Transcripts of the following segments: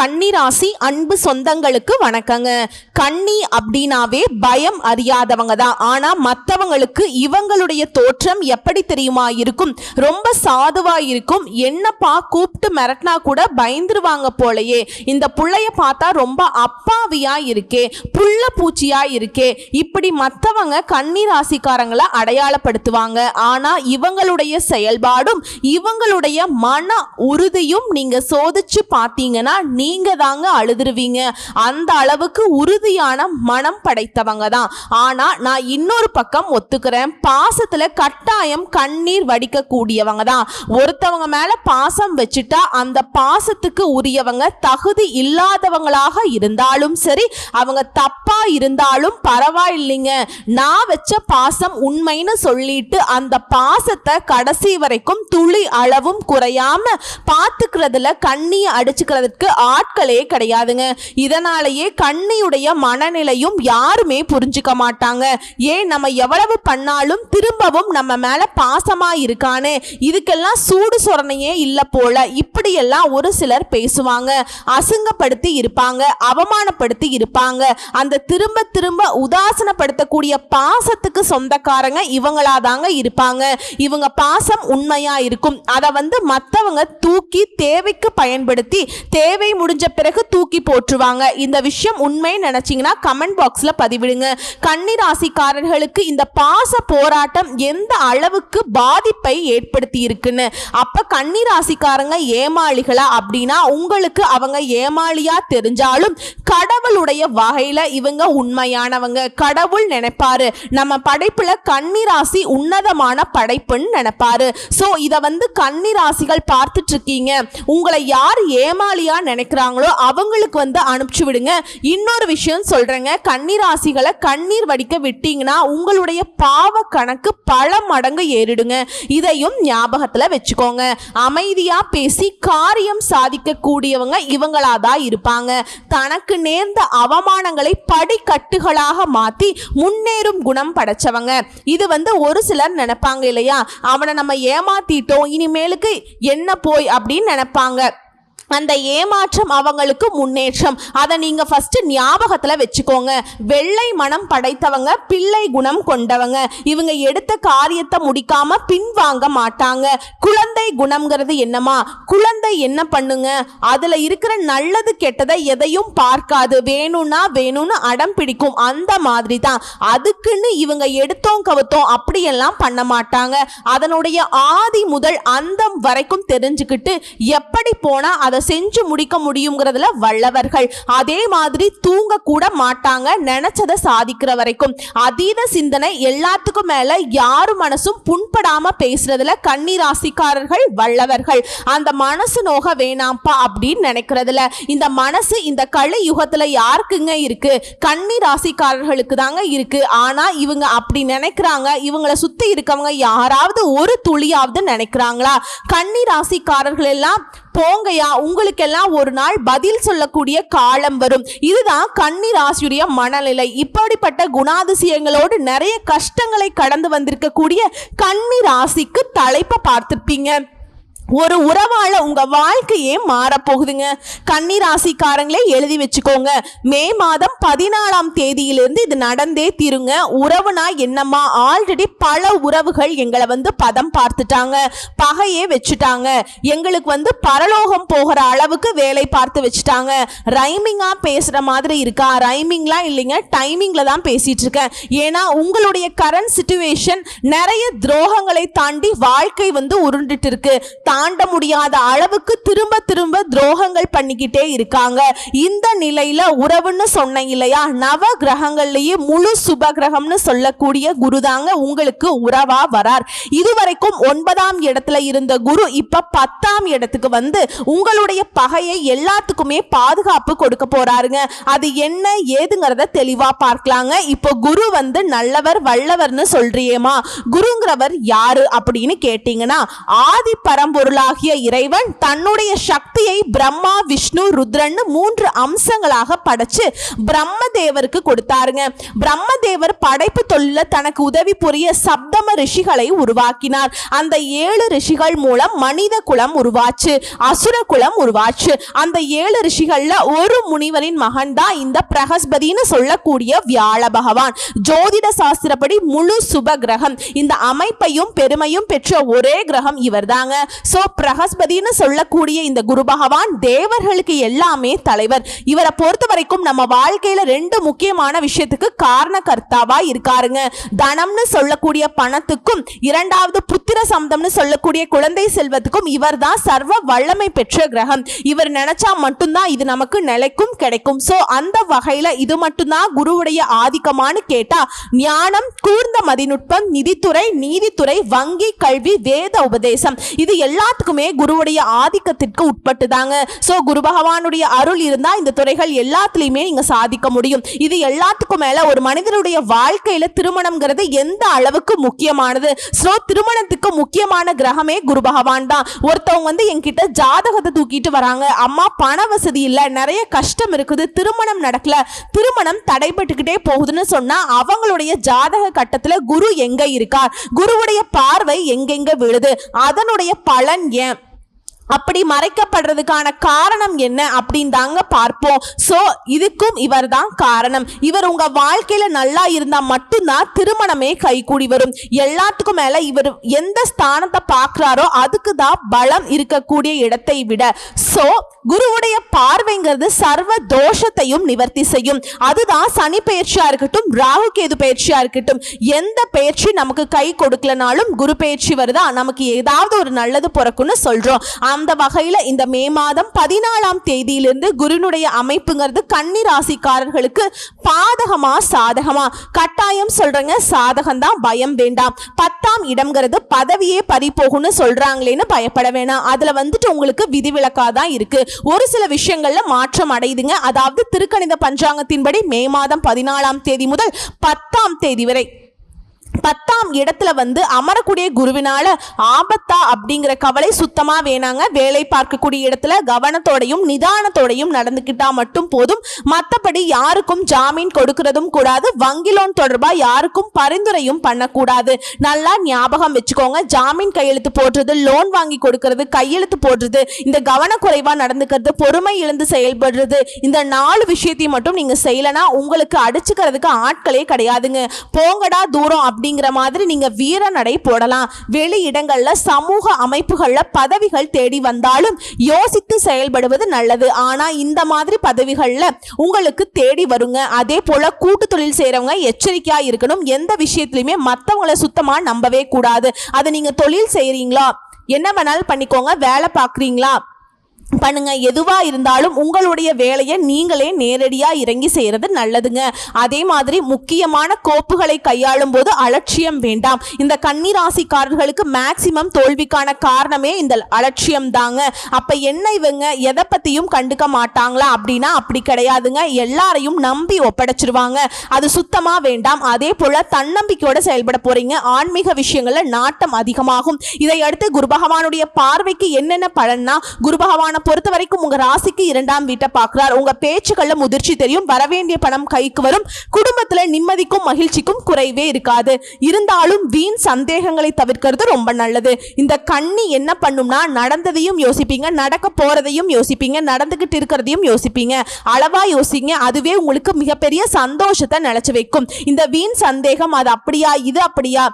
கன்னிராசி அன்பு சொந்தங்களுக்கு வணக்கங்க. கன்னி அப்படின்னாவே பயம் அறியாதவங்க தான். ஆனா மற்றவங்களுக்கு இவங்களுடைய தோற்றம் எப்படி தெரியுமா இருக்கும்? ரொம்ப சாதுவா இருக்கும். என்னப்பா கூப்பிட்டு மிரட்டினா கூட பயந்துருவாங்க போலயே. இந்த புள்ளைய பார்த்தா ரொம்ப அப்பாவியா இருக்கே புள்ள பூச்சியா இருக்கே. இப்படி மற்றவங்க கன்னி ராசிக்காரங்களை அடையாளப்படுத்துவாங்க. ஆனா இவங்களுடைய செயல்பாடும் இவங்களுடைய மன உறுதியும் நீங்க சோதிச்சு பார்த்தீங்கன்னா நீ நீங்க தாங்க அழுதுருவீங்க. அந்த அளவுக்கு உறுதியான மனம் படைத்தவங்க தான். ஆனா நான் இன்னொரு பக்கம் ஒத்துக்கிறேன். பாசத்துல கட்டாயம் கண்ணீர் வடிக்க கூடியவங்க தான். ஒருத்தவங்க மேல பாசம் வச்சுட்டா அந்த பாசத்துக்கு உரியவங்க தகுதி இல்லாதவங்களாக இருந்தாலும் சரி அவங்க தப்பா இருந்தாலும் பரவாயில்லைங்க. நான் வச்ச பாசம் உண்மைன்னு சொல்லிட்டு அந்த பாசத்தை கடைசி வரைக்கும் துளி அளவும் குறையாம பார்த்துக்கிறதுல கண்ணியை அடிச்சுக்கிறதுக்கு ஆட்களே கிடையாதுங்க. இதனாலேயே கண்ணியுடைய மனநிலையும் யாருமே புரிஞ்சுக்க மாட்டாங்க. ஏன் நம்ம எவ்வளவு பண்ணாலும் திரும்பவும் நம்ம மேல பாசமா இருக்கானே? இதுக்கெல்லாம் சூடு சொரணையே இல்லை போல. இப்படியெல்லாம் ஒரு சிலர் பேசுவாங்க. அசிங்கப்படுத்தி இருப்பாங்க அவமானப்படுத்தி இருப்பாங்க. அந்த திரும்ப திரும்ப உதாசனப்படுத்தக்கூடிய பாசத்துக்கு சொந்தக்காரங்க இவங்களா தாங்க இருப்பாங்க. இவங்க பாசம் உண்மையா இருக்கும். அதை வந்து மற்றவங்க தூக்கி தேவைக்கு பயன்படுத்தி தேவை முடிஞ்ச பிறகு தூக்கி போட்டுருவாங்க இந்த விஷயம் உண்மை நினைச்சீங்கன்னா கமெண்ட் பாக்ஸ்ல பதிவிடுங்க. கன்னி ராசிக்காரர்களுக்கு இந்த பாச போராட்டம் எந்த அளவுக்கு பாதிப்பை ஏற்படுத்தி இருக்குன்னு அப்ப கன்னி ராசிக்காரங்க ஏமாளிகளா அப்படின்னா உங்களுக்கு அவங்க ஏமாளியா தெரிஞ்சாலும் கடவுளுடைய வகையில இவங்க உண்மையானவங்க. கடவுள் நினைப்பாரு. நம்ம படைப்புல கன்னி ராசி உன்னதமான படைப்புன்னு நினைப்பாரு. ஸோ இதை வந்து கன்னி ராசிகள் பார்த்துட்டு இருக்கீங்க. உங்களை யார் ஏமாளியா இருக்கிறாங்களோ அவங்களுக்கு வந்து அனுப்பிச்சு விடுங்க. இன்னொரு விஷயம் சொல்றேங்க. கண்ணீராசிகளை ராசிகளை கண்ணீர் வடிக்க விட்டீங்கன்னா உங்களுடைய பாவ கணக்கு பல மடங்கு ஏறிடுங்க. இதையும் ஞாபகத்துல வச்சுக்கோங்க. அமைதியா பேசி காரியம் சாதிக்க கூடியவங்க இவங்களா தான் இருப்பாங்க. தனக்கு நேர்ந்த அவமானங்களை படிக்கட்டுகளாக மாத்தி முன்னேறும் குணம் படைச்சவங்க. இது வந்து ஒரு சிலர் நினைப்பாங்க இல்லையா? அவனை நம்ம ஏமாத்திட்டோம் இனிமேலுக்கு என்ன போய் அப்படின்னு நினைப்பாங்க. அந்த ஏமாற்றம் அவங்களுக்கு முன்னேற்றம். அதை நீங்க ஃபர்ஸ்ட் ஞாபகத்துல வச்சுக்கோங்க. வெள்ளை மனம் படைத்தவங்க பிள்ளை குணம் கொண்டவங்க. இவங்க எடுத்த காரியத்தை முடிக்காம பின்வாங்க மாட்டாங்க. குழந்தை குணம்ங்கிறது என்னமா குழந்தை என்ன பண்ணுங்க? அதுல இருக்கிற நல்லது கெட்டதை எதையும் பார்க்காது. வேணும்னா வேணும்னு அடம் பிடிக்கும். அந்த மாதிரி தான் அதுக்குன்னு இவங்க எடுத்தோம் கவுத்தோம் அப்படியெல்லாம் பண்ண மாட்டாங்க. அதனுடைய ஆதி முதல் அந்தம் வரைக்கும் தெரிஞ்சுக்கிட்டு எப்படி போனா அதை செஞ்சு முடிக்க முடியுங்கிறதுல வல்லவர்கள். அதே மாதிரி தூங்க கூட மாட்டாங்க. நினைச்சதை சாதிக்கிற வரைக்கும். அதீத சிந்தனை எல்லாத்துக்கும் மேல யாரு மனசும் புண்படாம பேசுறதுல கன்னி ராசிக்காரர்கள் வல்லவர்கள். அந்த மனசு நோக வேணாம்ப்பா அப்படின்னு நினைக்கிறதுல இந்த மனசு இந்த கலை யுகத்துல யாருக்குங்க இருக்கு? கன்னி ராசிக்காரர்களுக்கு தாங்க இருக்கு. ஆனா இவங்க அப்படி நினைக்கிறாங்க. இவங்கள சுத்தி இருக்கவங்க யாராவது ஒரு துளியாவது நினைக்கிறாங்களா? கன்னி ராசிக்காரர்கள் எல்லாம் போங்கயா உங்களுக்கெல்லாம் ஒரு நாள் பதில் சொல்லக்கூடிய காலம் வரும். இதுதான் கன்னி ராசியுடைய மனநிலை. இப்படிப்பட்ட குணாதிசயங்களோடு நிறைய கஷ்டங்களை கடந்து வந்திருக்கக்கூடிய கன்னி ராசிக்கு தலைப்பை பார்த்துருப்பீங்க. ஒரு உறவால உங்க வாழ்க்கையே மாறப்போகுதுங்க கன்னி ராசிக்காரங்களே எழுதி வச்சுக்கோங்க. மே மாதம் பதினாலாம் தேதியிலிருந்து இது நடந்தே தீருங்க. உறவுனா என்னம்மா? ஆல்ரெடி பல உறவுகள் எங்களை வந்து பதம் பார்த்துட்டாங்க. பகையே வச்சுட்டாங்க. எங்களுக்கு வந்து பரலோகம் போகிற அளவுக்கு வேலை பார்த்து வச்சுட்டாங்க. ரைமிங்கா பேசுற மாதிரி இருக்கா? ரைமிங்லாம் இல்லைங்க? டைமிங்ல தான் பேசிட்டு இருக்கேன். ஏன்னா உங்களுடைய கரண்ட் சுச்சுவேஷன் நிறைய துரோகங்களை தாண்டி வாழ்க்கை வந்து உருண்டுட்டு இருக்கு. தாண்ட முடியாத அளவுக்கு திரும்ப திரும்ப துரோகங்கள் பண்ணிக்கிட்டே இருக்காங்க. இந்த நிலையில உறவுன்னு சொன்னேன் இல்லையா? நவ கிரகங்கள்லயே முழு சுப கிரகம்னு சொல்லக்கூடிய குரு தாங்க உங்களுக்கு உறவா வரார். இதுவரைக்கும் ஒன்பதாம் இடத்துல இருந்த குரு இப்ப பத்தாம் இடத்துக்கு வந்து உங்களுடைய பகையை எல்லாத்துக்குமே பாதுகாப்பு கொடுக்க போறாருங்க. அது என்ன ஏதுங்கிறத தெளிவா பார்க்கலாங்க. இப்போ குரு வந்து நல்லவர் வல்லவர்னு சொல்றியேமா குருங்கிறவர் யாரு அப்படின்னு கேட்டீங்கன்னா ஆதி பரம்பொருள் அருளாகிய இறைவன் தன்னுடைய சக்தியை பிரம்மா விஷ்ணு ருத்ரன்னு மூன்று அம்சங்களாக படைச்சு பிரம்மதேவருக்கு கொடுத்தாருங்க. பிரம்மதேவர் படைப்பு தொழில தனக்கு உதவி புரிய சப்தம ரிஷிகளை உருவாக்கினார். அந்த ஏழு ரிஷிகள் மூலம் மனித குலம் உருவாச்சு அசுர குலம் உருவாச்சு. அந்த ஏழு ரிஷிகள்ல ஒரு முனிவரின் மகன் தான் இந்த பிரகஸ்பதினு சொல்லக்கூடிய வியாழ பகவான். ஜோதிட சாஸ்திரப்படி முழு சுப கிரகம். இந்த அமைப்பையும் பெருமையும் பெற்ற ஒரே கிரகம் இவர்தாங்க. சோ பிரகஸ்பதினு சொல்லக்கூடிய இந்த குரு பகவான் தேவர்களுக்கு எல்லாமே தலைவர். இவரை பொறுத்த வரைக்கும் நம்ம வாழ்க்கையில ரெண்டு முக்கியமான விஷயத்துக்கு காரணகர்த்தாவா இருக்காருங்க. தனம்னு சொல்லக்கூடிய பணத்துக்கும் இரண்டாவது புத்திர சம்தம்னு சொல்லக்கூடிய குழந்தை செல்வத்துக்கும் இவர்தான் சர்வ வல்லமை பெற்ற கிரகம். இவர் நினைச்சா மட்டும்தான் இது நமக்கு நிலைக்கும் கிடைக்கும். சோ அந்த வகையில இது மட்டும்தான் குருவுடைய ஆதிக்கமான்னு கேட்டா ஞானம் கூர்ந்த மதிநுட்பம் நிதித்துறை நீதித்துறை வங்கி கல்வி வேத உபதேசம். இது எல்லாத்துக்குமே குருவுடைய ஆதிக்கத்திற்கு உட்பட்டுதாங்க. சோ குரு பகவானுடைய அருள் இருந்தா இந்த துறைகள் எல்லாத்துலயுமே நீங்க சாதிக்க முடியும். இது எல்லாத்துக்கும் மேல ஒரு மனிதனுடைய வாழ்க்கையில திருமணம்ங்கிறது எந்த அளவுக்கு முக்கியமானது? சோ திருமணத்துக்கு முக்கியமான கிரகமே குரு பகவான் தான். ஒருத்தவங்க வந்து என்கிட்ட ஜாதகத்தை தூக்கிட்டு வராங்க. அம்மா பண வசதி இல்ல. நிறைய கஷ்டம் இருக்குது. திருமணம் நடக்கல. திருமணம் தடைபட்டுக்கிட்டே போகுதுன்னு சொன்னா அவங்களுடைய ஜாதக கட்டத்துல குரு எங்க இருக்கார்? குருவுடைய பார்வை எங்கெங்க விழுது? அதனுடைய பல பலன் ஏன் அப்படி மறைக்கப்படுறதுக்கான காரணம் என்ன அப்படின்னு தாங்க பார்ப்போம். ஸோ இதுக்கும் இவர் தான் காரணம். இவர் உங்க வாழ்க்கையில நல்லா இருந்தா மட்டும்தான் திருமணமே கைகூடி வரும். எல்லாத்துக்கும் மேல இவர் எந்த ஸ்தானத்தை பார்க்குறாரோ அதுக்கு தான் பலம் இருக்கக்கூடிய இடத்தை விட. ஸோ குருவுடைய பார்வைங்கிறது சர்வ தோஷத்தையும் நிவர்த்தி செய்யும். அதுதான் சனி பயிற்சியா இருக்கட்டும் ராகு கேது பயிற்சியா இருக்கட்டும் எந்த பயிற்சி நமக்கு கை கொடுக்கலனாலும் குரு பயிற்சி வருதா? நமக்கு ஏதாவது ஒரு நல்லது பிறக்கும்னு சொல்றோம். அந்த வகையில இந்த மே மாதம் பதினாலாம் தேதியிலிருந்து குருனுடைய அமைப்புங்கிறது கன்னி ராசிக்காரர்களுக்கு பாதகமா சாதகமா? கட்டாயம் சொல்றேங்க சாதகம் தான் பயம் வேண்டாம். பத்தாம் இடம்ங்கிறது பதவியே பறிப்போகும்னு சொல்றாங்களேன்னு பயப்பட வேணாம். அதுல வந்துட்டு உங்களுக்கு விதிவிலக்கா தான் இருக்கு. ஒரு சில விஷயங்கள்ல மாற்றம் அடையுதுங்க. அதாவது திருக்கணித பஞ்சாங்கத்தின்படி மே மாதம் பதினாலாம் தேதி முதல் பத்தாம் தேதி வரை பத்தாம் இடத்துல வந்து அமரக்கூடிய குருவினால ஆபத்தா அப்படிங்கிற கவலை சுத்தமா வேணாங்க. வேலை பார்க்கக்கூடிய இடத்துல கவனத்தோடையும் நிதானத்தோடையும் நடந்துக்கிட்டா மட்டும் போதும். மற்றபடி யாருக்கும் ஜாமீன் கொடுக்கறதும் கூடாது. வங்கி லோன் தொடர்பா யாருக்கும் பரிந்துரையும் பண்ணக்கூடாது. நல்லா ஞாபகம் வச்சுக்கோங்க. ஜாமீன் கையெழுத்து போடுறது லோன் வாங்கி கொடுக்கறது கையெழுத்து போடுறது இந்த கவனக்குறைவா நடந்துக்கிறது பொறுமை இழந்து செயல்படுறது இந்த நாலு விஷயத்தையும் மட்டும் நீங்க செய்யலனா உங்களுக்கு அடிச்சுக்கிறதுக்கு ஆட்களே கிடையாதுங்க. போங்கடா தூரம் அப்படி அப்படிங்கிற மாதிரி நீங்க வீர நடை போடலாம். வெளி இடங்களில் சமூக அமைப்புகள்ல பதவிகள் தேடி வந்தாலும் யோசித்து செயல்படுவது நல்லது. ஆனா இந்த மாதிரி பதவிகள்ல உங்களுக்கு தேடி வருங்க. அதே போல கூட்டு தொழில் செய்கிறவங்க எச்சரிக்கையா இருக்கணும். எந்த விஷயத்திலுமே மற்றவங்கள சுத்தமா நம்பவே கூடாது. அதை நீங்க தொழில் செய்கிறீங்களா என்ன வேணாலும் பண்ணிக்கோங்க. வேலை பார்க்குறீங்களா? பண்ணுங்க. எதுவாக இருந்தாலும் உங்களுடைய வேலையை நீங்களே நேரடியாக இறங்கி செய்கிறது நல்லதுங்க. அதே மாதிரி முக்கியமான கோப்புகளை கையாளும் போது அலட்சியம் வேண்டாம். இந்த கண்ணீராசிக்காரர்களுக்கு மேக்சிமம் தோல்விக்கான காரணமே இந்த அலட்சியம் தாங்க. அப்போ என்ன இவங்க? எதை பற்றியும் கண்டுக்க மாட்டாங்களா? அப்படின்னா அப்படி கிடையாதுங்க. எல்லாரையும் நம்பி ஒப்படைச்சிருவாங்க. அது சுத்தமாக வேண்டாம். அதே போல் தன்னம்பிக்கையோடு செயல்பட போகிறீங்க ஆன்மீக விஷயங்களில் நாட்டம் அதிகமாகும். இதையடுத்து குரு பகவானுடைய பார்வைக்கு என்னென்ன பலன்னா குரு பகவான பொறுத்த வரைக்கும் உங்க ராசிக்கு இரண்டாம் வீட்டை பார்க்கிறார். உங்க பேச்சுக்கள்ல முதிர்ச்சி தெரியும். வரவேண்டிய பணம் கைக்கு வரும். குடும்பத்துல நிம்மதிக்கும் மகிழ்ச்சிக்கும் குறைவே இருக்காது. இருந்தாலும் வீண் சந்தேகங்களை தவிர்க்கிறது ரொம்ப நல்லது. இந்த கண்ணி என்ன பண்ணும்னா நடந்ததையும் யோசிப்பீங்க நடக்க போறதையும் யோசிப்பீங்க நடந்துகிட்டு இருக்கிறதையும் யோசிப்பீங்க. அளவா யோசிங்க அதுவே உங்களுக்கு மிகப்பெரிய சந்தோஷத்தை நினைச்சு வைக்கும். இந்த வீண் சந்தேகம் அது அப்படியா இது அப்படியா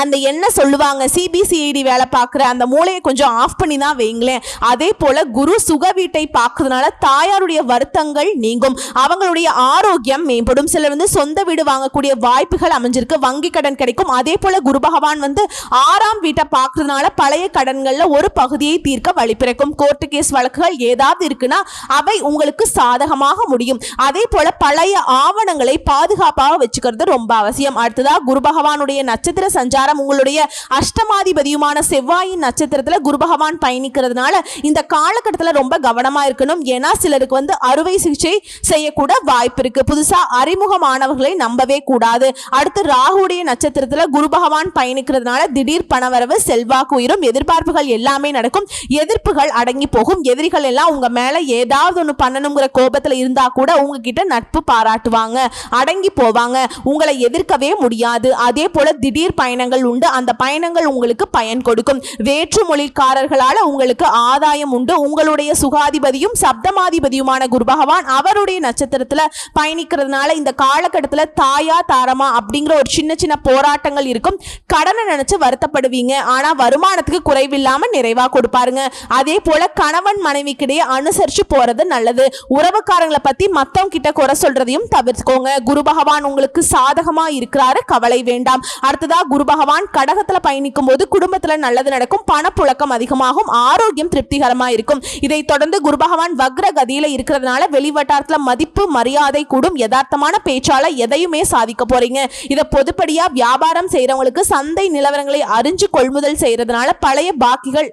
அந்த என்ன சொல்லுவாங்க. சிபிசிஐடி வேலை பார்க்குற அந்த மூளையை கொஞ்சம் ஆஃப் பண்ணி தான் வைங்களேன். அதே போல குரு சுக வீட்டை பார்க்கறதுனால தாயாருடைய வருத்தங்கள் நீங்கும். அவங்களுடைய ஆரோக்கியம் மேம்படும். சிலர் வந்து சொந்த வீடு வாங்கக்கூடிய வாய்ப்புகள் அமைஞ்சிருக்கு. வங்கி கடன் கிடைக்கும். அதே போல குரு பகவான் வந்து ஆறாம் வீட்டை பார்க்கறதுனால பழைய கடன்களில் ஒரு பகுதியை தீர்க்க வழிபிறக்கும் கோர்ட்டு கேஸ் வழக்குகள் ஏதாவது இருக்குன்னா அவை உங்களுக்கு சாதகமாக முடியும். அதே போல பழைய ஆவணங்களை பாதுகாப்பாக வச்சுக்கிறது ரொம்ப அவசியம். அடுத்ததாக குரு பகவானுடைய நட்சத்திர சஞ்சாரம் பிரகாரம் உங்களுடைய அஷ்டமாதிபதியுமான செவ்வாயின் நட்சத்திரத்தில் குரு பகவான் பயணிக்கிறதுனால இந்த காலகட்டத்தில் ரொம்ப கவனமா இருக்கணும். ஏன்னா சிலருக்கு வந்து அறுவை சிகிச்சை செய்யக்கூட வாய்ப்பு இருக்கு. புதுசாக அறிமுகமானவர்களை நம்பவே கூடாது. அடுத்து ராகுடைய நட்சத்திரத்தில் குரு பகவான் பயணிக்கிறதுனால திடீர் பணவரவு செல்வாக்கு உயிரும் எதிர்பார்ப்புகள் எல்லாமே நடக்கும். எதிர்ப்புகள் அடங்கி போகும். எதிரிகள் எல்லாம் உங்க மேல ஏதாவது ஒன்று பண்ணணுங்கிற கோபத்தில் இருந்தா கூட உங்ககிட்ட நட்பு பாராட்டுவாங்க அடங்கி போவாங்க. உங்களை எதிர்க்கவே முடியாது. அதே போல திடீர் பயணங்கள் உண்டு. அந்த பயணங்கள் உங்களுக்கு பயன் கொடுக்கும். வேற்று மொழிக்காரர்களால உங்களுக்கு ஆதாயம் உண்டு. உங்களுடைய சுகாதிபதியும் சப்தமாதிபதியுமான குரு பகவான் அவருடைய நட்சத்திரத்தில் பயணிக்கிறதுனால இந்த காலகட்டத்தில் தாயா தாரமா அப்படிங்கிற ஒரு சின்ன சின்ன போராட்டங்கள் இருக்கும். கடனை நினைச்சு வருத்தப்படுவீங்க. ஆனா வருமானத்துக்கு குறைவில்லாம நிறைவா கொடுப்பாருங்க. அதே போல கணவன் மனைவிக்கிடையே அனுசரிச்சு போறது நல்லது. உறவுக்காரங்களை பத்தி மத்தவங்க கிட்ட குறை சொல்றதையும் தவிர்த்துக்கோங்க. குரு பகவான் உங்களுக்கு சாதகமா இருக்கிறாரு. கவலை வேண்டாம். அடுத்ததா குரு பகவான் கடகத்துல பயணிக்கும் போது குடும்பத்துல நல்லது நடக்கும் பணப்புழக்கம் அதிகமாகும் ஆரோக்கியம் திருப்திகரமா இருக்கும் இதை தொடர்ந்து குரு பகவான் வக்ர கதியில இருக்கிறதுனால வெளிவட்டாரத்துல மதிப்பு மரியாதை கூடும் யதார்த்தமான பேச்சால எதையுமே சாதிக்க போறீங்க. இதை பொதுப்படியா வியாபாரம் செய்யறவங்களுக்கு சந்தை நிலவரங்களை அறிஞ்சு கொள்முதல் செய்யறதுனால பழைய பாக்கிகள்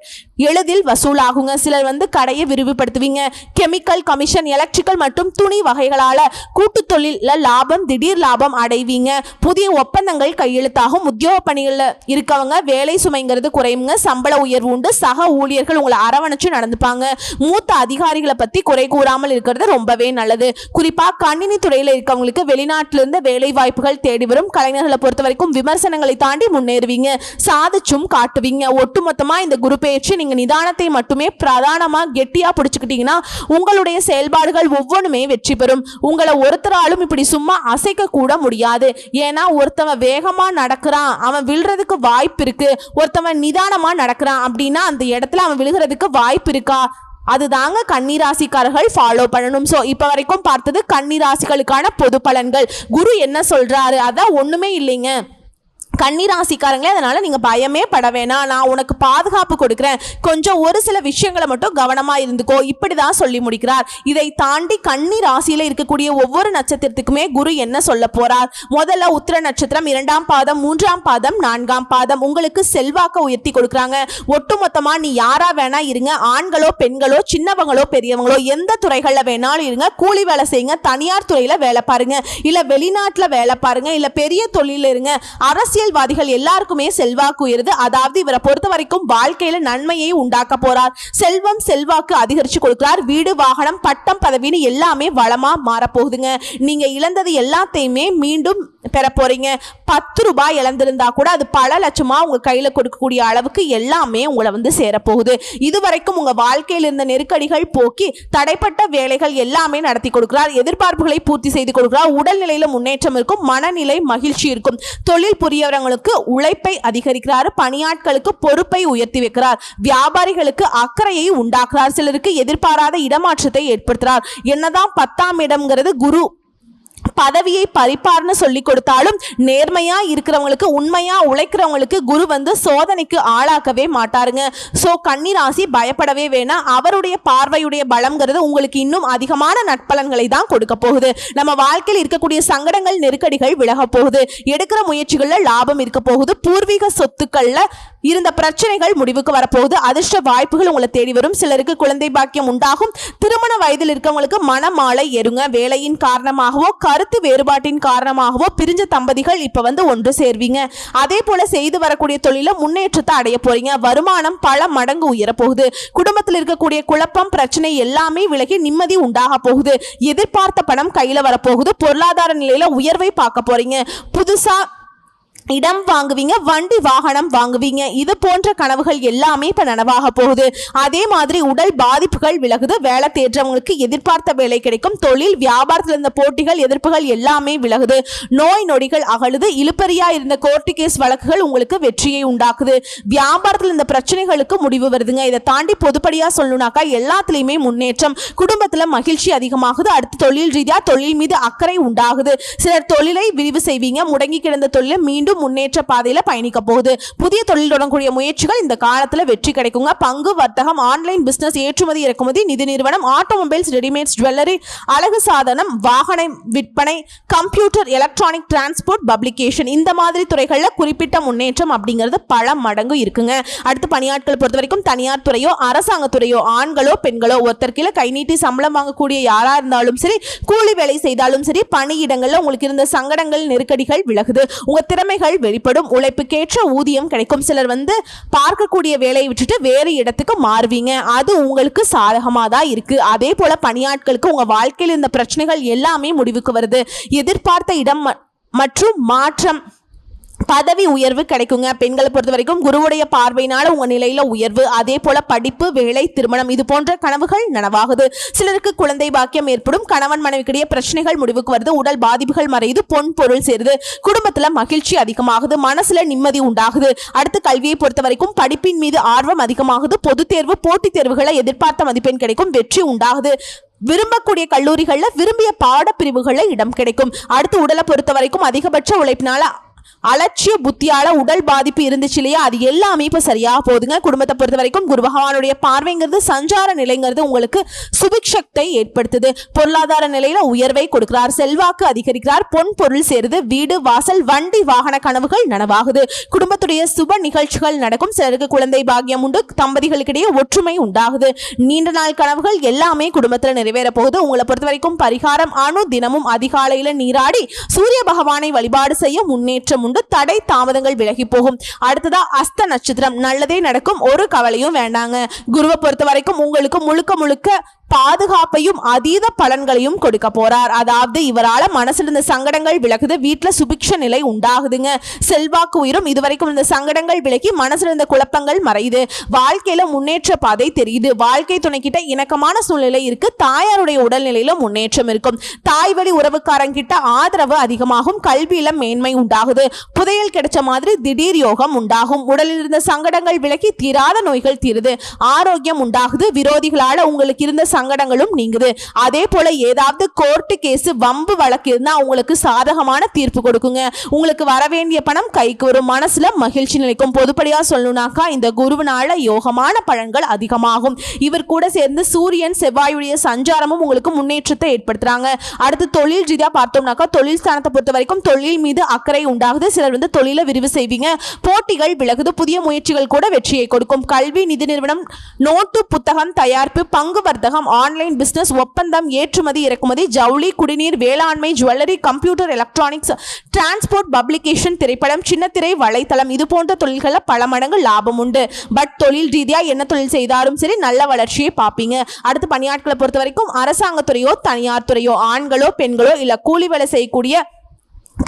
எளிதில் வசூலாகுங்க. சிலர் வந்து கடையை விரிவுபடுத்துவீங்க. கெமிக்கல் கமிஷன் எலக்ட்ரிக்கல் மற்றும் துணி வகைகளால கூட்டு தொழில லாபம் திடீர் லாபம் அடைவீங்க. புதிய ஒப்பந்தங்கள் கையெழுத்தாகும் உத்தியோக பணிகளில் இருக்கவங்க வேலை சுமைங்கிறது குறையுங்க சம்பள உயர்வு உண்டு. சக ஊழியர்கள் உங்களை அரவணைச்சு நடந்துப்பாங்க. மூத்த அதிகாரிகளை பற்றி குறை கூறாமல் இருக்கிறது ரொம்பவே நல்லது. குறிப்பாக கணினி துறையில் இருக்கவங்களுக்கு வெளிநாட்டிலிருந்து வேலை வாய்ப்புகள் தேடி வரும். கலைஞர்களை பொறுத்த வரைக்கும் விமர்சனங்களை தாண்டி முன்னேறுவீங்க. சாதிச்சும் காட்டுவீங்க. ஒட்டுமொத்தமாக இந்த குரு பயிற்சி நீங்கள் நிதானத்தை மட்டுமே பிரதானமாக கெட்டியா பிடிச்சிக்கிட்டீங்கன்னா உங்களுடைய செயல்பாடுகள் ஒவ்வொன்றுமே வெற்றி பெறும். உங்களை ஒருத்தராலும் இப்படி சும்மா அசைக்க கூட முடியாது. ஏன்னா ஒருத்தவன் வேகமாக நடக்கிறான் அவன் விழுறதுக்கு வாய்ப்பு இருக்கு. ஒருத்தவன் நிதானமா நடக்கிறான் அப்படின்னா அந்த இடத்துல அவன் விழுகிறதுக்கு வாய்ப்பு இருக்கா? அதுதாங்க கன்னிராசிக்காரர்கள் ஃபாலோ பண்ணணும். ஸோ இப்போ வரைக்கும் பார்த்தது கன்னிராசிகளுக்கான பொது பலன்கள். குரு என்ன சொல்றாரு? அதான் ஒண்ணுமே இல்லைங்க. கன்னிராசிக்காரங்களே அதனால நீங்க பயமே பட வேணாம். நான் உனக்கு பாதுகாப்பு கொடுக்குறேன். கொஞ்சம் ஒரு சில விஷயங்களை மட்டும் கவனமா இருந்துக்கோ. இப்படிதான் சொல்லி முடிக்கிறார். இதை தாண்டி கன்னி ராசியில இருக்கக்கூடிய ஒவ்வொரு நட்சத்திரத்துக்குமே குரு என்ன சொல்ல போறார்? முதல்ல உத்திர நட்சத்திரம் இரண்டாம் பாதம் மூன்றாம் பாதம் நான்காம் பாதம். உங்களுக்கு செல்வாக்க உயர்த்தி கொடுக்குறாங்க. ஒட்டுமொத்தமா நீ யாரா வேணா இருங்க. ஆண்களோ பெண்களோ சின்னவங்களோ பெரியவங்களோ எந்த துறைகள்ல வேணாலும் இருங்க. கூலி வேலை செய்யுங்க. தனியார் துறையில வேலை பாருங்க. இல்ல வெளிநாட்டுல வேலை பாருங்க. இல்ல பெரிய தொழில இருங்க. அரசியல் அரசியல்வாதிகள் எல்லாருக்குமே செல்வாக்கு உயருது. அதாவது இவரை பொறுத்த வரைக்கும் வாழ்க்கையில நன்மையை உண்டாக்க போறார். செல்வம் செல்வாக்கு அதிகரிச்சு கொடுக்கிறார். வீடு வாகனம் பட்டம் பதவின்னு எல்லாமே வளமா மாறப்போகுதுங்க. நீங்க இழந்தது எல்லாத்தையுமே மீண்டும் பெற போறீங்க. பத்து ரூபாய் இழந்திருந்தா கூட அது பல லட்சமா உங்க கையில கொடுக்கக்கூடிய அளவுக்கு எல்லாமே உங்களை வந்து சேரப்போகுது. இதுவரைக்கும் உங்க வாழ்க்கையில் இருந்த நெருக்கடிகள் போக்கி தடைப்பட்ட வேலைகள் எல்லாமே நடத்தி கொடுக்கிறார். எதிர்பார்ப்புகளை பூர்த்தி செய்து கொடுக்கிறார். உடல்நிலையில முன்னேற்றம் இருக்கும். மனநிலை மகிழ்ச்சி இருக்கும். தொழில் புரியவர்களுக்கு உழைப்பை அதிகரிக்கிறார். பணியாட்களுக்கு பொறுப்பை உயர்த்தி வைக்கிறார். வியாபாரிகளுக்கு அக்கறையை உண்டாக்குறார். சிலருக்கு எதிர்பாராத இடமாற்றத்தை ஏற்படுத்துகிறார் என்னதான் பத்தாம் இடம்ங்கிறது குரு பதவியை பறிப்பார்னு சொல்லி கொடுத்தாலும் நேர்மையா இருக்கிறவங்களுக்கு உண்மையா உழைக்கிறவங்களுக்கு குரு வந்து சோதனைக்கு ஆளாக்கவே மாட்டாருங்க. ஸோ கன்னிராசி பயப்படவே வேணாம். அவருடைய பார்வையுடைய பலம்ங்கிறது உங்களுக்கு இன்னும் அதிகமான நட்பலன்களை தான் கொடுக்க போகுது. நம்ம வாழ்க்கையில் இருக்கக்கூடிய சங்கடங்கள் நெருக்கடிகள் விலக போகுது. எடுக்கிற முயற்சிகள்ல லாபம் இருக்க போகுது. பூர்வீக சொத்துக்கள்ல இருந்த பிரச்சனைகள் முடிவுக்கு வரப்போகுது அதிர்ஷ்ட வாய்ப்புகள் உங்களை தேடி வரும். சிலருக்கு குழந்தை பாக்கியம் உண்டாகும். திருமண வயதில் இருக்கவங்களுக்கு மனமாலை எருங்க வேலையின் காரணமாகவோ கருத்து வேறுபாட்டின் காரணமாகவோ பிரிஞ்ச தம்பதிகள் இப்ப வந்து ஒன்று சேர்வீங்க. அதே போல செய்து வரக்கூடிய தொழில முன்னேற்றத்தை அடைய போறீங்க. வருமானம் பல மடங்கு உயர போகுது. குடும்பத்தில் இருக்கக்கூடிய குழப்பம் பிரச்சனை எல்லாமே விலகி நிம்மதி உண்டாக போகுது. எதிர்பார்த்த பணம் கையில வரப்போகுது. பொருளாதார நிலையில உயர்வை பார்க்க போறீங்க. புதுசா இடம் வாங்குவீங்க வண்டி வாகனம் வாங்குவீங்க. இது போன்ற கனவுகள் எல்லாமே இப்போ நனவாக போகுது. அதே மாதிரி உடல் பாதிப்புகள் விலகுது வேலை தேடுறவங்களுக்கு எதிர்பார்த்த வேலை கிடைக்கும் தொழில் வியாபாரத்தில் இருந்த போட்டிகள் எதிர்ப்புகள் எல்லாமே விலகுது. நோய் நொடிகள் அகழுது இழுப்பறியா இருந்த கோர்ட்டு கேஸ் வழக்குகள் உங்களுக்கு வெற்றியை உண்டாக்குது. வியாபாரத்தில் இருந்த பிரச்சனைகளுக்கு முடிவு வருதுங்க. இதை தாண்டி பொதுப்படியாக சொல்லணும்னாக்கா எல்லாத்துலேயுமே முன்னேற்றம் குடும்பத்தில் மகிழ்ச்சி அதிகமாகுது அடுத்து தொழில் ரீதியாக தொழில் மீது அக்கறை உண்டாகுது. சிலர் தொழிலை விரிவு செய்வீங்க முடங்கி கிடந்த தொழிலை மீண்டும் முன்னேற்ற பாதையில பயணிக்க போகுது. புதிய தொழில் தொடங்கக்கூடிய முயற்சிகள் இந்த காலத்துல வெற்றி கிடைக்குங்க. பங்கு வர்த்தகம் ஆன்லைன் பிசினஸ் ஏற்றுமதி இறக்குமதி நிதி நிறுவனம் ஆட்டோமொபைல்ஸ் ரெடிமேட்ஸ் ஜுவல்லரி அழகு சாதனம் வாகன விற்பனை கம்ப்யூட்டர் எலக்ட்ரானிக் டிரான்ஸ்போர்ட் பப்ளிகேஷன் இந்த மாதிரி துறைகளில் குறிப்பிட்ட முன்னேற்றம் அப்படிங்கிறது பல மடங்கு இருக்குங்க. அடுத்து பணியாட்கள் பொறுத்த வரைக்கும் தனியார் துறையோ அரசாங்கத்துறையோ ஆண்களோ பெண்களோ ஒருத்தர் கீழே கை நீட்டி சம்பளம் வாங்கக்கூடிய யாரா இருந்தாலும் சரி கூலி வேலை செய்தாலும் சரி பணியிடங்கள்ல உங்களுக்கு இருந்த சங்கடங்கள் நெருக்கடிகள் விலகுது. உங்க திறமைகள் வெளிப்படும் உழைப்புக்கேற்ற ஊதியம் கிடைக்கும். சிலர் வந்து பார்க்கக்கூடிய வேலையை விட்டுட்டு வேறு இடத்துக்கு மாறுவீங்க. அது உங்களுக்கு சாதகமாக தான் இருக்குது அதே போல் பணியாட்களுக்கு உங்கள் வாழ்க்கையில் இருந்த பிரச்சனைகள் எல்லாமே முடிவுக்கு வருது. எதிர்பார்த்த இடம் மற்றும் மாற்றம் பதவி உயர்வு கிடைக்குங்க. பெண்களை பொறுத்த வரைக்கும் குருவுடைய பார்வையினால உங்க நிலையில உயர்வு அதே போல படிப்பு வேலை திருமணம் இது போன்ற கனவுகள் நனவாகுது. சிலருக்கு குழந்தை பாக்கியம் ஏற்படும் கணவன் மனைவிக்கிடையே பிரச்சனைகள் முடிவுக்கு வருது உடல் பாதிப்புகள் மறையுது பொன் பொருள் சேருது. குடும்பத்துல மகிழ்ச்சி அதிகமாகுது மனசுல நிம்மதி உண்டாகுது. அடுத்து கல்வியை பொறுத்த வரைக்கும் படிப்பின் மீது ஆர்வம் அதிகமாகுது பொதுத் தேர்வு போட்டித் தேர்வுகளை எதிர்பார்த்த மதிப்பெண் கிடைக்கும் வெற்றி உண்டாகுது. விரும்பக்கூடிய கல்லூரிகளில் விரும்பிய பாடப்பிரிவுகளில் இடம் கிடைக்கும். அடுத்து உடலை பொறுத்த வரைக்கும் அதிகபட்ச உழைப்பினால அலட்சிய புத்தியால உடல் பாதிப்பு இருந்துச்சு இல்லையா? அது எல்லாமே இப்ப சரியா போகுதுங்க. குடும்பத்தை பொறுத்த வரைக்கும் குரு பகவானுடைய பார்வைங்கிறது சஞ்சார நிலைங்கிறது உங்களுக்கு சுபிக்ஷத்தை ஏற்படுத்துது. பொருளாதார நிலையில உயர்வை கொடுக்கிறார் செல்வாக்கு அதிகரிக்கிறார் பொன் பொருள் சேருது வீடு வாசல் வண்டி வாகன கனவுகள் நனவாகுது. குடும்பத்துடைய சுப நிகழ்ச்சிகள் நடக்கும். சிலருக்கு குழந்தை பாக்கியம் உண்டு தம்பதிகளுக்கிடையே ஒற்றுமை உண்டாகுது. நீண்ட நாள் கனவுகள் எல்லாமே குடும்பத்துல நிறைவேற போகுது. உங்களை பொறுத்த வரைக்கும் பரிகாரம் அணு தினமும் அதிகாலையில நீராடி சூரிய பகவானை வழிபாடு செய்ய முன்னேற்றம் உண்டு. தடை தாமதங்கள் விலகி போகும். அடுத்ததா அஸ்த நட்சத்திரம். நல்லதே நடக்கும். ஒரு கவலையும் வேண்டாங்க. குருவை பொறுத்த வரைக்கும் உங்களுக்கு முழுக்க முழுக்க பாதுகாப்பையும் அதீத பலன்களையும் கொடுக்க போறார். அதாவது இவரால மனசுல இருந்த சங்கடங்கள் விலகுது வீட்டுல சுபிக்ஷ நிலை உண்டாகுதுங்க. செல்வாக்கு உயிரும். இதுவரைக்கும் இந்த சங்கடங்கள் விலகி மனசுல இருந்த குழப்பங்கள் மறையுது. வாழ்க்கையில முன்னேற்ற பாதை தெரியுது. வாழ்க்கை துணைக்கிட்ட இணக்கமான சூழ்நிலை இருக்கு. தாயாருடைய உடல்நிலையில முன்னேற்றம் இருக்கும். தாய் வழி உறவுக்காரங்கிட்ட ஆதரவு அதிகமாகும். கல்வியில மேன்மை உண்டாகுது. புதையல் கிடைச்ச மாதிரி திடீர் யோகம் உண்டாகும். உடலில் இருந்த சங்கடங்கள் விலகி தீராத நோய்கள் தீருது. ஆரோக்கியம் உண்டாகுது. விரோதிகளால உங்களுக்கு இருந்த சங்கடங்களும் நீங்குது. அதே போல ஏதாவது கோர்ட்டு கேஸ் வம்பு வழக்கு இருந்தால் உங்களுக்கு சாதகமான தீர்ப்பு கொடுக்குங்க. உங்களுக்கு வர வேண்டிய பணம் கைக்கு வரும். மனசுல மகிழ்ச்சி நிலைக்கும். பொதுப்படியா சொல்லணும்னாக்கா இந்த குருவினால யோகமான பலன்கள் அதிகமாகும். இவர் கூட சேர்ந்து சூரியன் செவ்வாயுடைய சஞ்சாரமும் உங்களுக்கு முன்னேற்றத்தை ஏற்படுத்துறாங்க. அடுத்து தொழில் ரீதியா பார்த்தோம்னாக்கா தொழில் ஸ்தானத்தை பொறுத்த வரைக்கும் தொழில் மீது அக்கறை உண்டாகுது. சிலர் வந்து தொழிலை விரிவு செய்வீங்க. போட்டிகள் விலகுது. புதிய முயற்சிகள் கூட வெற்றியை கொடுக்கும். கல்வி நிதி நிறுவனம் நோட்டு புத்தகம் தயாரிப்பு பங்கு வர்த்தகம் ஆன்லைன் பிசினஸ் ஒப்பந்தம் ஏற்றுமதி இறக்குமதி ஜவுளி குடிநீர் வேளாண்மை jewellery computer electronics transport publication திரைப்படம் சின்னத்திரை வலைத்தளம் இது போன்ற தொழில்களில் பல மடங்கு லாபம் உண்டு. பட் தொழில் ரீதியாக என்ன தொழில் செய்தாலும் சரி நல்ல வளர்ச்சியை பார்ப்பீங்க. அடுத்து பணியாட்களை பொறுத்த வரைக்கும் அரசாங்கத்துறையோ தனியார் துறையோ ஆண்களோ பெண்களோ இல்லை கூலி வேலை செய்யக்கூடிய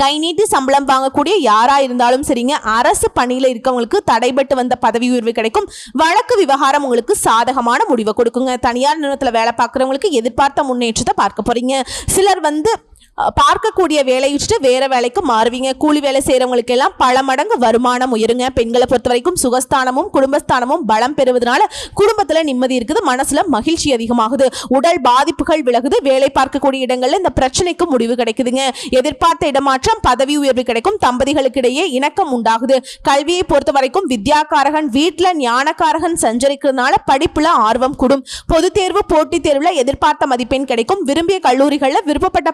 கை நீட்டி சம்பளம் வாங்கக்கூடிய யாரா இருந்தாலும் சரிங்க அரசு பணியில இருக்கவங்களுக்கு தடைபட்டு வந்த பதவி உயர்வு கிடைக்கும். வழக்கு விவகாரம் உங்களுக்கு சாதகமான முடிவை கொடுக்குங்க. தனியார் நிறுவனத்துல வேலை பார்க்குறவங்களுக்கு எதிர்பார்த்த முன்னேற்றத்தை பார்க்க போறீங்க. சிலர் வந்து பார்க்கக்கூடிய வேலையை விட்டுட்டு வேற வேலைக்கு மாறுவீங்க. கூலி வேலை செய்யறவங்களுக்கு எல்லாம் பல மடங்கு வருமானம் உயருங்க. பெண்களை பொறுத்த வரைக்கும் சுகஸ்தானமும் குடும்பஸ்தானமும் பலம் பெறுவதனால குடும்பத்துல நிம்மதி இருக்குது. மனசுல மகிழ்ச்சி அதிகமாகுது. உடல் பாதிப்புகள் விலகுது. வேலை பார்க்கக்கூடிய இடங்கள்ல இந்த பிரச்சனைக்கு முடிவு கிடைக்குதுங்க. எதிர்பார்த்த இடமாற்றம் பதவி உயர்வு கிடைக்கும். தம்பதிகளுக்கு இடையே இணக்கம் உண்டாகுது. கல்வியை பொறுத்த வரைக்கும் வித்யாகாரகன் வீட்டுல ஞானக்காரகன் சஞ்சரிக்கிறதுனால படிப்புல ஆர்வம் கூடும். பொது தேர்வு போட்டித் தேர்வுல எதிர்பார்த்த மதிப்பெண் கிடைக்கும். விரும்பிய கல்லூரிகள்ல விருப்பப்பட்ட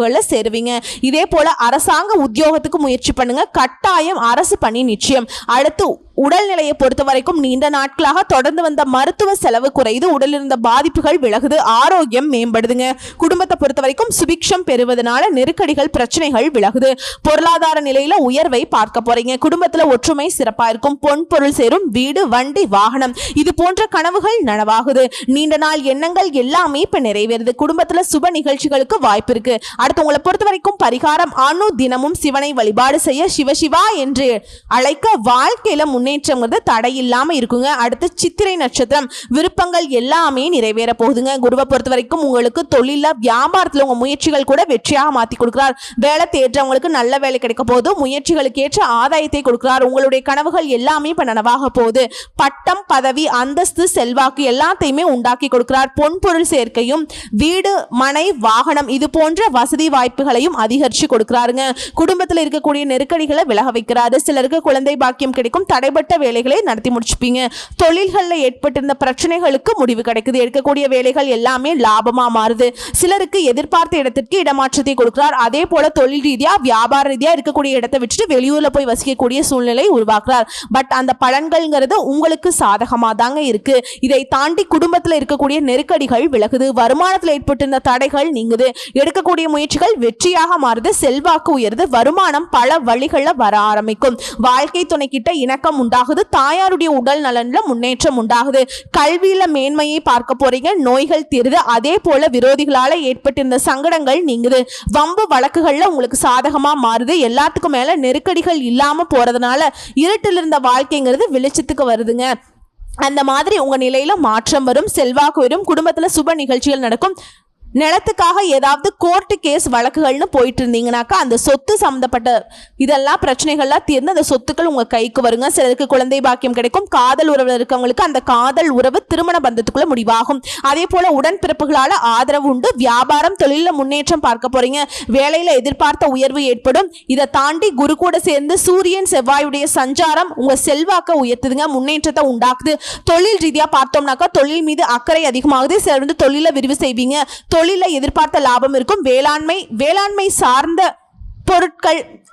தேர்வுகளில் சேருவீங்க. இதே போல அரசாங்க உத்தியோகத்துக்கு முயற்சி பண்ணுங்க. கட்டாயம் அரசு பணி நிச்சயம். அடுத்து உடல்நிலையை பொறுத்த வரைக்கும் நீண்ட நாட்களாக தொடர்ந்து வந்த மருத்துவ செலவு குறையுது உடலில் இருந்த பாதிப்புகள் விலகுது ஆரோக்கியம் மேம்படுதுங்க. குடும்பத்தை பொறுத்த வரைக்கும் சுபிக்ஷம் பெறுவதனால நெருக்கடிகள் பிரச்சனைகள் விலகுது. பொருளாதார நிலையில உயர்வை பார்க்க போறீங்க. குடும்பத்துல ஒற்றுமை சிறப்பா இருக்கும். பொன் பொருள் சேரும் வீடு வண்டி வாகனம் இது போன்ற கனவுகள் நனவாகுது. நீண்ட நாள் எண்ணங்கள் எல்லாமே இப்ப நிறைவேறுது. குடும்பத்துல சுப நிகழ்ச்சிகளுக்கு வாய்ப்பு இருக்கு. அடுத்து உங்களை பொறுத்த வரைக்கும் பரிகாரம் அணு தினமும் சிவனை வழிபாடு செய்ய சிவசிவா என்று அழைக்க வாழ்க்கையில முன்னே முன்னேற்றங்கிறது தடை இல்லாம இருக்குங்க. அடுத்து சித்திரை நட்சத்திரம். விருப்பங்கள் எல்லாமே நிறைவேற போகுதுங்க. குருவை பொறுத்த வரைக்கும் உங்களுக்கு தொழில வியாபாரத்துல உங்க முயற்சிகள் கூட வெற்றியாக மாத்தி கொடுக்கிறார். வேலை தேடுறவங்களுக்கு நல்ல வேலை கிடைக்க போகுது. முயற்சிகளுக்கு ஏற்ற ஆதாயத்தை கொடுக்கிறார். உங்களுடைய கனவுகள் எல்லாமே இப்போ நனவாக போகுது. பட்டம் பதவி அந்தஸ்து செல்வாக்கு எல்லாத்தையுமே உண்டாக்கி கொடுக்கிறார். பொன்பொருள் சேர்க்கையும் வீடு மனை வாகனம் இது போன்ற வசதி வாய்ப்புகளையும் அதிகரிச்சு கொடுக்கிறாருங்க. குடும்பத்தில் இருக்கக்கூடிய நெருக்கடிகளை விலக வைக்கிறாரு. சிலருக்கு குழந்தை பாக்கியம் கிடைக்கும். தடை தடைப்பட்ட வேலைகளை நடத்தி முடிச்சுப்பீங்க. தொழில்களில் ஏற்பட்டிருந்த பிரச்சனைகளுக்கு முடிவு கிடைக்குது. எடுக்கக்கூடிய வேலைகள் எல்லாமே லாபமாக மாறுது. சிலருக்கு எதிர்பார்த்த இடத்திற்கு இடமாற்றத்தை கொடுக்கிறார். அதே போல தொழில் ரீதியாக வியாபார ரீதியாக இருக்கக்கூடிய இடத்தை விட்டுட்டு வெளியூரில் போய் வசிக்கக்கூடிய சூழ்நிலை உருவாக்குறார். பட் அந்த பலன்கள்ங்கிறது உங்களுக்கு சாதகமாக தாங்க இருக்கு. இதை தாண்டி குடும்பத்தில் இருக்கக்கூடிய நெருக்கடிகள் விலகுது. வருமானத்தில் ஏற்பட்டிருந்த தடைகள் நீங்குது. எடுக்கக்கூடிய முயற்சிகள் வெற்றியாக மாறுது. செல்வாக்கு உயருது. வருமானம் பல வழிகளில் வர ஆரம்பிக்கும். வாழ்க்கை துணைக்கிட்ட இணக்கம் உண்டாகுது தாயாருடைய உடல் நலனில் முன்னேற்றம் உண்டாகுது. கல்வியில மேன்மையை பார்க்க போறீங்க நோய்கள் தீருது. அதே போல விரோதிகளால ஏற்பட்டிருந்த சங்கடங்கள் நீங்குது. வம்பு வழக்குகள்ல உங்களுக்கு சாதகமா மாறுது. எல்லாத்துக்கும் மேல நெருக்கடிகள் இல்லாம போறதுனால இருட்டில் இருந்த வாழ்க்கைங்கிறது வெளிச்சத்துக்கு வருதுங்க. அந்த மாதிரி உங்க நிலையில மாற்றம் வரும் செல்வாக்கு வரும் குடும்பத்துல சுப நிகழ்ச்சிகள் நடக்கும். நிலத்துக்காக ஏதாவது கோர்ட்டு கேஸ் வழக்குகள்னு போயிட்டு இருந்தீங்கனாக்கா அந்த சொத்து சம்மந்தப்பட்ட இதெல்லாம் பிரச்சனைகள்லாம் தீர்ந்து அந்த சொத்துக்கள் உங்கள் கைக்கு வருங்க. சிலருக்கு குழந்தை பாக்கியம் கிடைக்கும். காதல் உறவில் இருக்கவங்களுக்கு அந்த காதல் உறவு திருமண பந்தத்துக்குள்ள முடிவாகும். அதே போல உடன்பிறப்புகளால் ஆதரவு உண்டு. வியாபாரம் தொழிலில் முன்னேற்றம் பார்க்க போறீங்க. வேலையில் எதிர்பார்த்த உயர்வு ஏற்படும். இதை தாண்டி குரு கூட சேர்ந்து சூரியன் செவ்வாயுடைய சஞ்சாரம் உங்கள் செல்வாக்கை உயர்த்துதுங்க. முன்னேற்றத்தை உண்டாக்குது. தொழில் ரீதியாக பார்த்தோம்னாக்கா தொழில் மீது அக்கறை அதிகமாகுது. சிலர் வந்து தொழிலை விரிவு செய்வீங்க. தொழில எதிர்பார்த்த லாபம் இருக்கும். வேளாண்மை வேளாண்மை சார்ந்த பொருட்கள்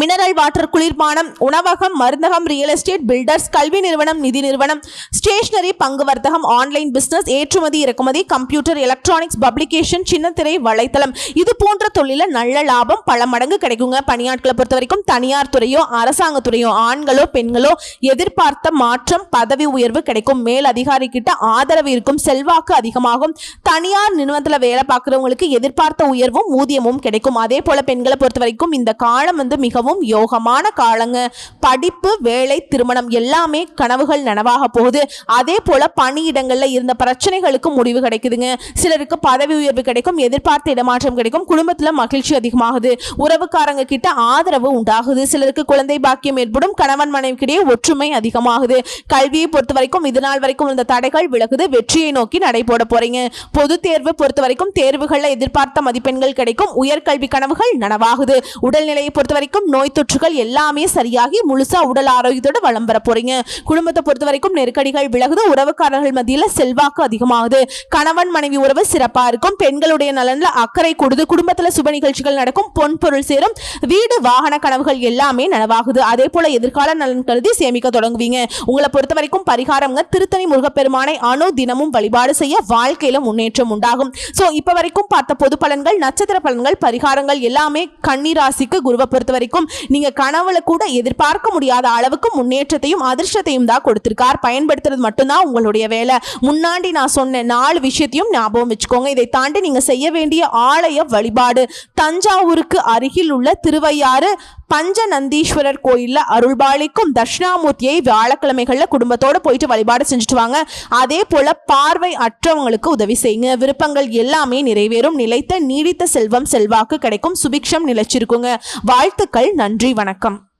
மினரல் வாட்டர் குளிர்பானம் உணவகம் மருந்தகம் ரியல் எஸ்டேட் பில்டர்ஸ் கல்வி நிறுவனம் நிதி நிறுவனம் ஸ்டேஷனரி பங்கு வர்த்தகம் ஆன்லைன் பிசினஸ் ஏற்றுமதி இறக்குமதி கம்ப்யூட்டர் எலக்ட்ரானிக்ஸ் பப்ளிகேஷன் சின்னத்திரை வலைத்தளம். இது போன்ற தொழில நல்ல லாபம் பல மடங்கு கிடைக்குங்க. பணியாட்களை பொறுத்த வரைக்கும் தனியார் துறையோ அரசாங்க துறையோ ஆண்களோ பெண்களோ எதிர்பார்த்த மாற்றம் பதவி உயர்வு கிடைக்கும். மேல் அதிகாரி கிட்ட ஆதரவு இருக்கும் செல்வாக்கு அதிகமாகும். தனியார் நிறுவனத்தில் வேலை பார்க்குறவங்களுக்கு எதிர்பார்த்த உயர்வும் ஊதியமும் கிடைக்கும். அதே போல பெண்களை பொறுத்த வரைக்கும் இந்த காலம் வந்து மிகவும் யோகமான காலங்க. படிப்பு வேலை திருமணம் எல்லாமே கனவுகள் நனவாக போகுது. அதே போல பணியிடங்களில் இருந்த பிரச்சனைகளுக்கு முடிவு கிடைக்குதுங்க. சிலருக்கு பதவி உயர்வு கிடைக்கும் எதிர்பார்த்த இடமாற்றம் கிடைக்கும் குடும்பத்தில் மகிழ்ச்சி அதிகமாகுது. உறவுக்காரங்க கிட்ட ஆதரவு உண்டாகுது. சிலருக்கு குழந்தை பாக்கியம் ஏற்படும் கணவன் மனைவிக்கிடையே ஒற்றுமை அதிகமாகுது. கல்வியை பொறுத்த வரைக்கும் இது நாள் வரைக்கும் இந்த தடைகள் விலகுது. வெற்றியை நோக்கி நடை போட போறீங்க. பொது தேர்வு பொறுத்த வரைக்கும் தேர்வுகளில் எதிர்பார்த்த மதிப்பெண்கள் கிடைக்கும். உயர்கல்வி கனவுகள் நனவாகுது. உடல்நிலையை பொறுத்த வரைக்கும் நோய் தொற்றுகள் எல்லாமே சரியாகி முழுசா உடல் ஆரோக்கியத்தோட வளம் பெற போறீங்க. குடும்பத்தை பொறுத்த வரைக்கும் நெருக்கடிகள் விலகுது. உறவுக்காரர்கள் மத்தியில் செல்வாக்கு அதிகமாகுது. கணவன் மனைவி உறவு சிறப்பா இருக்கும். பெண்களுடைய நலன்ல அக்கறை கூடுது. குடும்பத்துல சுப நிகழ்ச்சிகள் நடக்கும். பொன் பொருள் சேரும். வீடு வாகன கனவுகள் எல்லாமே நனவாகுது. அதே போல எதிர்கால நலன் கருதி சேமிக்க தொடங்குவீங்க. உங்களை பொறுத்த வரைக்கும் பரிகாரம்ங்க திருத்தணி முருகப்பெருமானை அணு தினமும் வழிபாடு செய்ய வாழ்க்கையில முன்னேற்றம் உண்டாகும். சோ இப்ப வரைக்கும் பார்த்த பொது பலன்கள் நட்சத்திர பலன்கள் பரிகாரங்கள் எல்லாமே கன்னி ராசிக்கு குருவை பொறுத்த வரைக்கும் நீங்க கனவுல கூட எதிர்பார்க்க முடியாத அளவுக்கு முன்னேற்றத்தையும் அதிர்ஷ்டத்தையும் தான் கொடுத்திருக்கார். பயன்படுத்துறது மட்டும்தான் உங்களுடைய வேலை. முன்னாடி நான் சொன்ன நாலு விஷயத்தையும் ஞாபகம் வச்சுக்கோங்க. இதை தாண்டி நீங்க செய்ய வேண்டிய ஆலய வழிபாடு தஞ்சாவூருக்கு அருகில் உள்ள திருவையாறு பஞ்சநந்தீஸ்வரர் கோயிலில் அருள்பாலிக்கும் தட்சிணாமூர்த்தியை வியாழக்கிழமைகளில் குடும்பத்தோட போயிட்டு வழிபாடு செஞ்சுட்டு வாங்க. அதே போல பார்வை அற்றவங்களுக்கு உதவி செய்யுங்க. விருப்பங்கள் எல்லாமே நிறைவேறும். நிலைத்த நீடித்த செல்வம் செல்வாக்கு கிடைக்கும். சுபிக்ஷம் நிலைச்சிருக்குங்க. வாழ்த்துக்கள். நன்றி வணக்கம்.